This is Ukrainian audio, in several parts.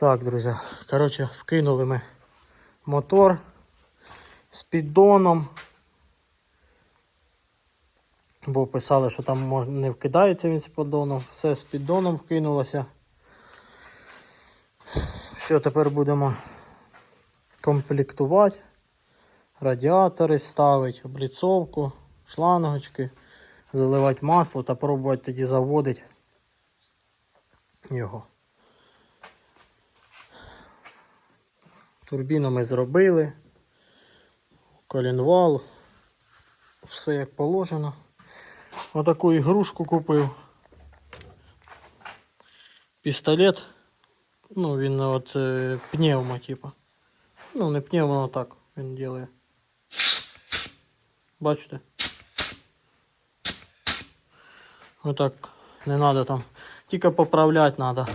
Так, друзі, коротше, вкинули ми мотор з піддоном. Бо писали, що там не вкидається він з піддоном. Все з піддоном вкинулося. Все, тепер будемо комплектувати. Радіатори ставити, обліцовку, шлангочки, заливати масло та пробувати тоді заводити його. Турбіну ми зробили. Колінвал. Все як положено. Отаку ігрушку купив. Пістолет. Ну, він от е, пневмо, типа. Ну, не пневмо, а так він ділає. Бачите? Отак не треба там. Тільки поправляти треба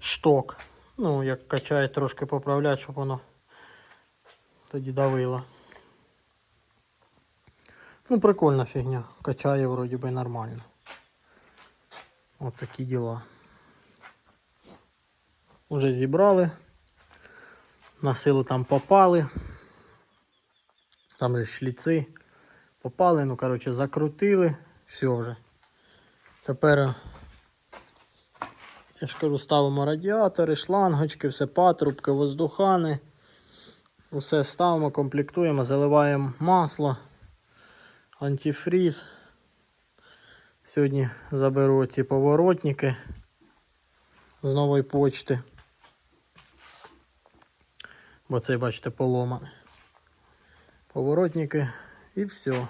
шток. Ну, як качає, трошки поправляти, щоб воно тоді давило. Ну, прикольна фігня. Качає вроді би нормально. От такі діла. Уже зібрали. На силу там попали. Там же шліци. Попали, ну коротше, закрутили. Все вже. Тепер, я ж кажу, ставимо радіатори, шлангочки, все патрубки, воздухани. Усе ставимо, комплектуємо, заливаємо масло, антифріз. Сьогодні заберу ці поворотники з нової почти. Бо цей, бачите, поломаний. Поворотники і все.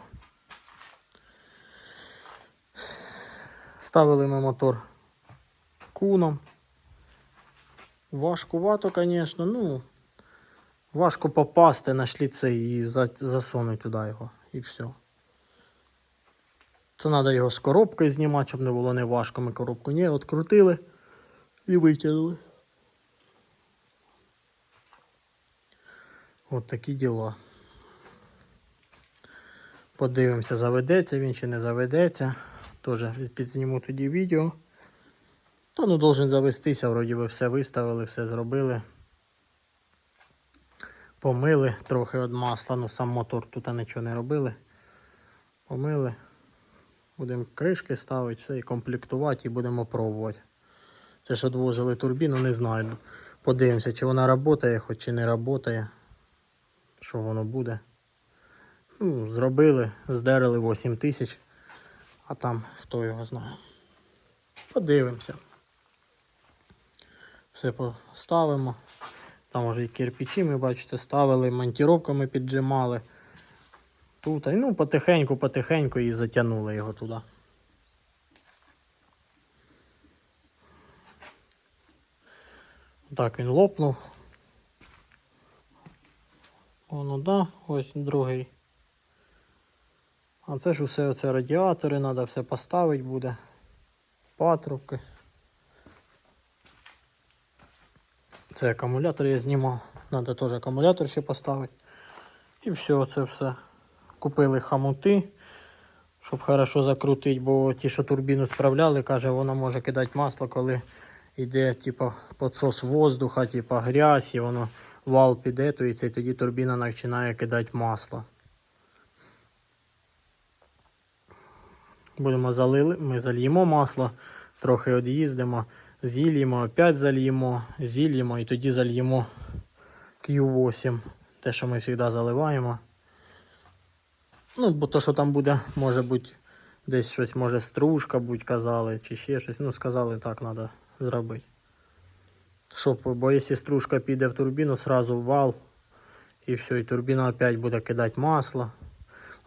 Ставили ми мотор куном. Важкувато, звісно, ну. Важко попасти на шліци і засунути туди його. І все. Це треба його з коробкою знімати, щоб не було не важко. Ми коробку ні, відкрутили і витягнули. От такі діла. Подивимося, заведеться він чи не заведеться. Теж підзніму тоді відео. Та ну должен завестися, вроді би все виставили, все зробили. Помили трохи від масла, ну сам мотор тут нічого не робили. Помили. Будемо кришки ставити, все і комплектувати і будемо пробувати. Це ж відвозили турбіну, не знаю. Подивимося, чи вона працює, хоч чи не працює. Що воно буде. Ну, зробили, здерли 8 тисяч, а там хто його знає. Подивимося. Все поставимо. Там уже і кирпичі, ми бачите, ставили, монтіровками піджимали. Тут, ну, потихеньку, потихеньку і затягнули його туди. Так він лопнув. Воно да, ось другий. А це ж усе оце радіатори, треба все поставити буде. Патрубки. Це акумулятор я знімав. Треба теж акумулятор ще поставити. І все, це все. Купили хамути, щоб хорошо закрутити, бо ті, що турбіну справляли, каже, вона може кидати масло, коли йде типу, підсос воздуха, типу, грязь, і воно вал підетується, і тоді турбіна починає кидати масло. Будемо залили, ми зальємо масло, трохи від'їздимо, зільємо, опять зальємо, зільємо і тоді зальємо Q8, те, що ми завжди заливаємо. Ну, бо то, що там буде, може бути десь щось, може стружка будь казали, чи ще щось. Ну, сказали, так треба зробити. Щоб, бо якщо стружка піде в турбіну, сразу вал, і все, і турбіна опять буде кидати масло.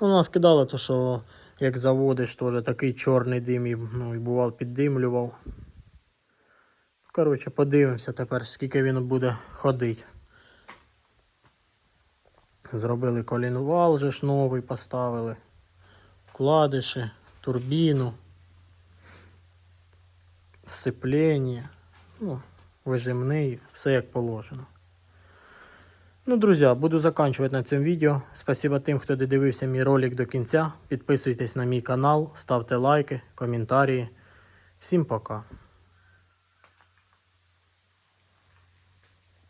Ну, нас кидало, то що як заводиш, теж такий чорний дим і, ну, і бував піддимлював. Коротше, подивимося тепер, скільки він буде ходити. Зробили колінвал же ж новий поставили. Вкладиші, турбіну, сцеплення, ну, вижимний, все як положено. Ну, друзі, буду заканчивать на цьому відео. Спасибо тим, хто додивився мій ролик до кінця. Підписуйтесь на мій канал, ставте лайки, коментарі. Всім пока.